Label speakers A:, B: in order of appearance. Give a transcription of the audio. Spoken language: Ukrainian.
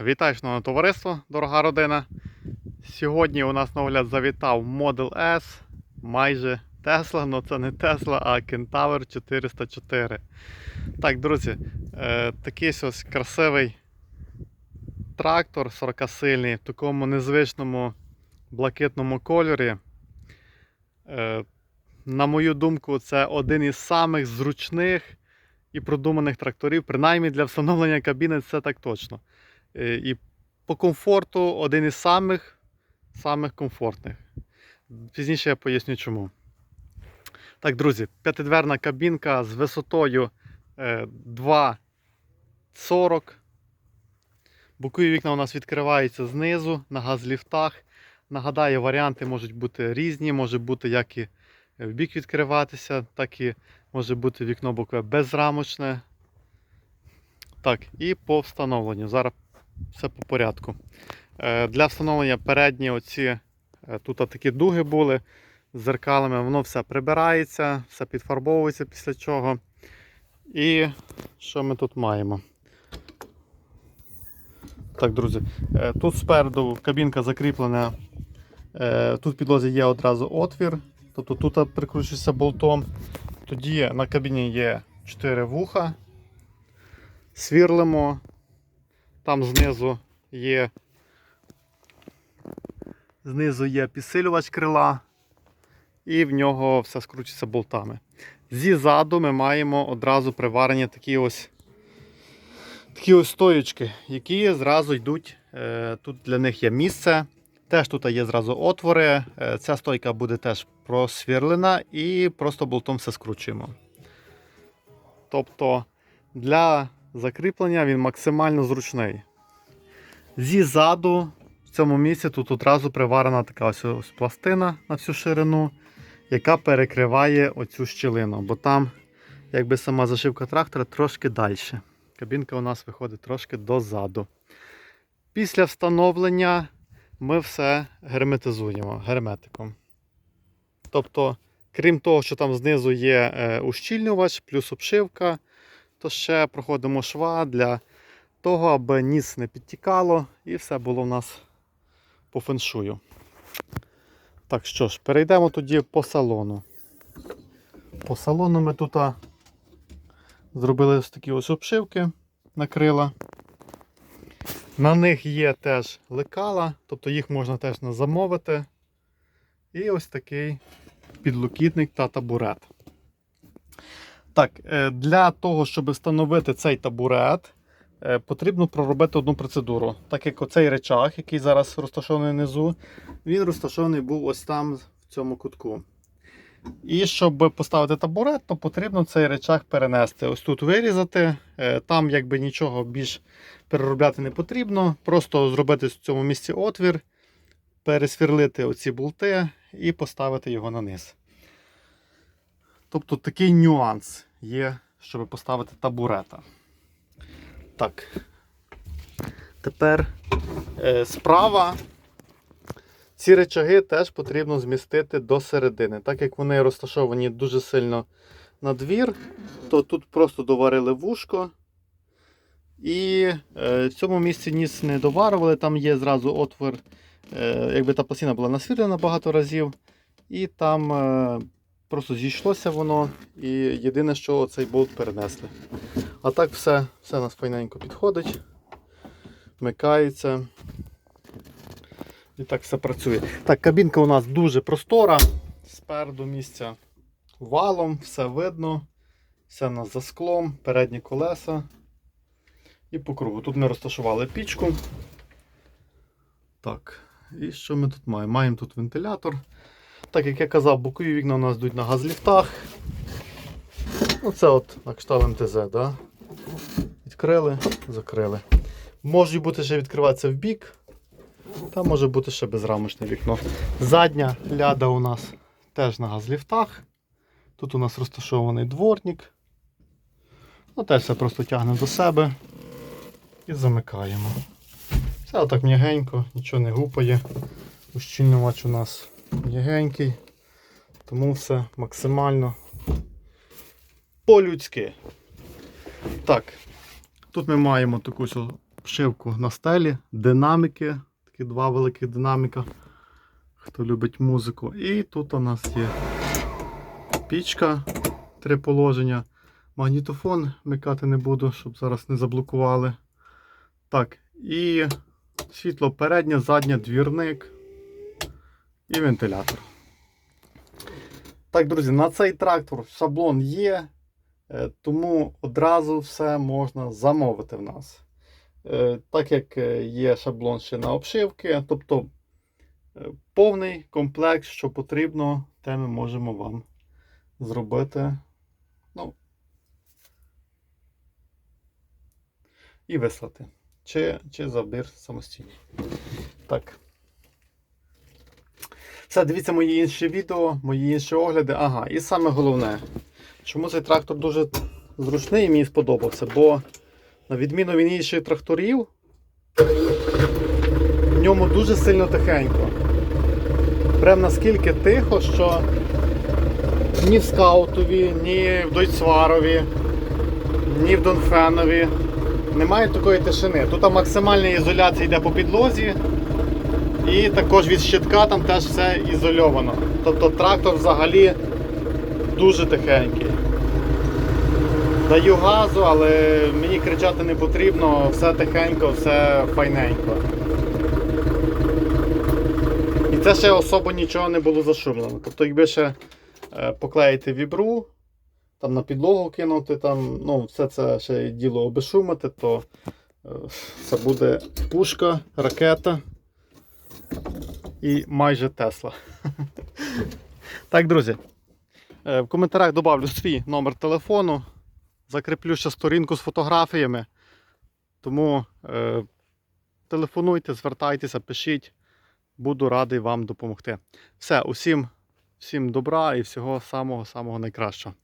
A: Вітаю, шановне товариство, дорога родина. Сьогодні у нас на завітав Model S, майже Tesla, але це не Tesla, а Kentaur 404. Так, друзі, е, такий ось красивий трактор 40-сильний в такому незвичному блакитному кольорі. Е, на мою думку, це один із самих зручних і продуманих тракторів, принаймні для встановлення кабіни це так точно. Е, І по комфорту один із самих, самих комфортних. Пізніше я поясню чому. Так, друзі, п'ятидверна кабінка з висотою е, 2,40. Бокові вікна у нас відкриваються знизу на газліфтах. Нагадаю, варіанти можуть бути різні, може бути як і в бік відкриватися, так і може бути вікно бокове безрамочне. Так, і по встановленню. Зараз все по порядку. Е, Для встановлення передні оці е, тут такі дуги були з зеркалами, воно все прибирається, все підфарбовується після чого. І що ми тут маємо? Так, друзі, е, тут спереду кабінка закріплена. Тут в підлозі є одразу отвір, тобто тут прикручується болтом. Тоді на кабіні є 4 вуха. Свірлимо. Там знизу є знизу є підсилювач крила, і в нього все скручується болтами. Ззаду ми маємо одразу приварені такі ось такі ось стоєчки, які зразу йдуть. е, Тут для них є місце. Теж тут є зразу отвори. Е, Ця стойка буде теж просвірлена і просто болтом все скручуємо. Тобто для закріплення він максимально зручний. Ззаду в цьому місці тут одразу приварена така ось, ось пластина на всю ширину, яка перекриває оцю щілину, бо там якби сама зашивка трактора трошки далі. Кабінка у нас виходить трошки дозаду. Після встановлення ми все герметизуємо герметиком. Тобто, крім того, що там знизу є е, ущільнювач, плюс обшивка, то ще проходимо шва для того, аби ніс не підтікало і все було в нас по феншую. Так що ж, перейдемо тоді по салону. По салону ми тут зробили ось такі ось обшивки на крила. На них є теж лекала, тобто їх можна теж замовити. І ось такий підлокітник та табурет. Так, е, для того, щоб встановити цей табурет, е, потрібно проробити одну процедуру. Так як оцей речах, який зараз розташований внизу, він розташований був ось там в цьому кутку. І щоб поставити табурет, то потрібно цей речах перенести. Ось тут вирізати. Е, Там якби нічого більш переробляти не потрібно. Просто зробити в цьому місці отвір, пересвірлити оці болти і поставити його на низ. Тобто такий нюанс є, щоб поставити табурета. Так. Тепер е, справа ці речаги теж потрібно змістити до середини. Так як вони розташовані дуже сильно на двір, то тут просто доварили вушко. І е, в цьому місці ніс не доварювали, там є зразу отвір, е, якби та пластина була насвітлена багато разів. І там е, просто зійшлося воно. І єдине, що цей болт перенесли. А так все, все у нас файненько підходить, вмикається. І так все працює. Так, кабінка у нас дуже простора. Спереду місця валом, все видно. Все у нас за склом, передні колеса. І по кругу. Тут ми розташували пічку. Так, і що ми тут маємо? Маємо тут вентилятор. Так як я казав, бокові вікна у нас йдуть на газліфтах. Оце от на кшталт МТЗ, да? Відкрили, закрили. Може бути ще відкриватися в бік. Та може бути ще безрамочне вікно. Задня ляда у нас теж на газліфтах. Тут у нас розташований дворник. Ну, теж все просто тягне до себе і замикаємо. Все отак м'ягенько, нічого не гупає. Ущільнювач у нас м'ягенький, тому все максимально по-людськи. Так, тут ми маємо таку обшивку на стелі, динаміки, такі два великих динаміка, хто любить музику. І тут у нас є пічка, три положення. Магнітофон вмикати не буду, щоб зараз не заблокували. Так, і світло переднє, заднє, двірник і вентилятор. Так, друзі, на цей трактор шаблон є, е, тому одразу все можна замовити в нас. Е, Так як е, є шаблон ще на обшивки, тобто повний комплект, що потрібно, те ми можемо вам зробити. Ну, і вислати. Чи, чи забір самостійно. Так. Все, дивіться мої інші відео, мої інші огляди. Ага, і саме головне, чому цей трактор дуже зручний і мені сподобався, бо на відміну від інших тракторів, в ньому дуже сильно тихенько. Прям наскільки тихо, що ні в скаутові, ні в Дойцварові, ні в Донфенові немає такої тишини. Тут максимальна ізоляція йде по підлозі. І також від щитка там теж все ізольовано. Тобто трактор взагалі дуже тихенький. Даю газу, але мені кричати не потрібно, все тихенько, все файненько. І це ще особо нічого не було зашумлено. Тобто, якби ще е, поклеїти вібру, там на підлогу кинути, там, ну, все це ще діло обешумити, то е, це буде пушка, ракета і майже Тесла. Так, друзі. е, В коментарях додавлю свій номер телефону. Закріплю ще сторінку з фотографіями. Тому е, телефонуйте, звертайтеся, пишіть. Буду радий вам допомогти. Все, усім, всім добра і всього самого-самого найкращого.